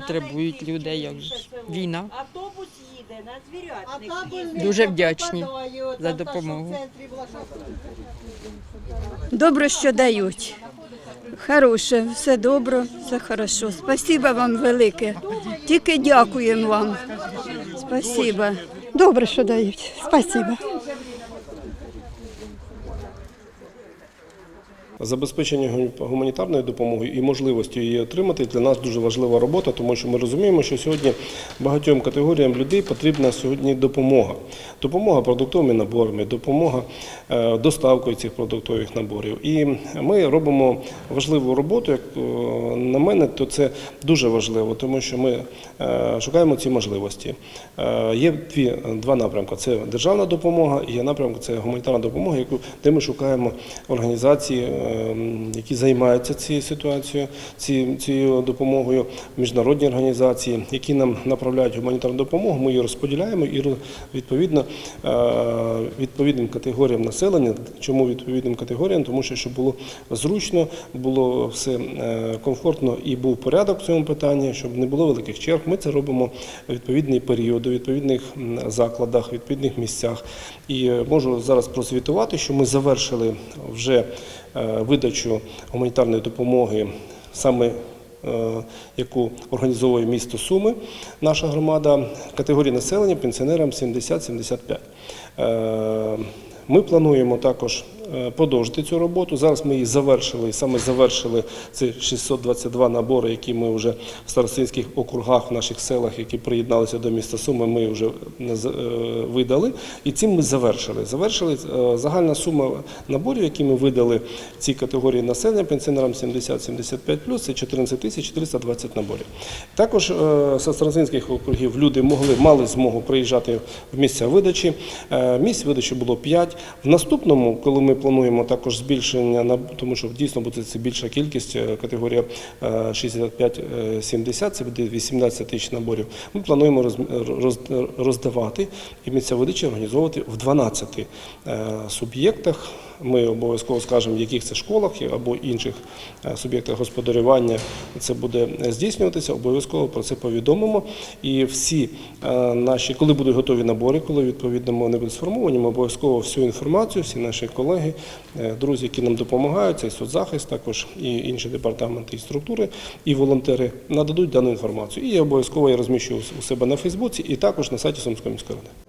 потребують людей. Як. Війна. Автобус їде на А звірятник. Дуже вдячні за допомогу. Добре, що дають. Хороше, все добре, все хорошо. Спасибо вам велике. Тільки дякуємо вам. Спасибо. Добре, що дають. Спасибо. Забезпечення гуманітарної допомоги і можливості її отримати для нас дуже важлива робота, тому що ми розуміємо, що сьогодні багатьом категоріям людей потрібна сьогодні допомога. Допомога продуктовими наборами, допомога е, доставкою цих продуктових наборів. І ми робимо важливу роботу. Як е, на мене, то це дуже важливо, тому що ми е, шукаємо ці можливості. Є дві два напрямки: це державна допомога і є напрямок це гуманітарна допомога, яку де ми шукаємо організації, які займаються цією ситуацією, цією допомогою, міжнародні організації, які нам направляють гуманітарну допомогу. Ми її розподіляємо і відповідно е, відповідним категоріям населення. Чому відповідним категоріям? Тому що щоб було зручно, було все е, комфортно і був порядок в цьому питанні, щоб не було великих черг. Ми це робимо в відповідний період, у відповідних закладах, в відповідних місцях. І е, можу зараз просвітувати, що ми завершили вже видачу гуманітарної допомоги саме. е, Яку організовує місто Суми, наша громада, категорії населення пенсіонерам 70-75. Е, Ми плануємо також е, продовжити цю роботу. Зараз ми її завершили, і саме завершили ці 622 набори, які ми вже в старостинських округах, в наших селах, які приєдналися до міста Суми, ми вже е, видали. І цим ми завершили. Завершили е, загальна сума наборів, які ми видали цій категорії населення пенсіонерам 70-75+, це 14 тисяч 420 наборів. Також з старостинських округів люди могли, мали змогу приїжджати в місця видачі. Місць видачі було 5. В наступному, коли ми плануємо також збільшення, тому що дійсно буде це більша кількість, е, категорія е, 65-70, це буде 18 тисяч наборів. Ми плануємо роз- роз- роздавати і місцеводичі організовувати в 12 е, суб'єктах. Ми обов'язково скажемо, в яких це школах або інших е, суб'єктах господарювання це буде здійснюватися. Обов'язково про це повідомимо. І всі е, наші, коли будуть готові набори, коли відповідно вони будуть сформовані, ми обов'язково всю інформацію, всі наші колеги, е, друзі, які нам допомагають, це і соцзахист, також і інші департаменти і структури, і волонтери нададуть дану інформацію. І я обов'язково я розміщу у себе на Фейсбуці і також на сайті Сумської міської ради.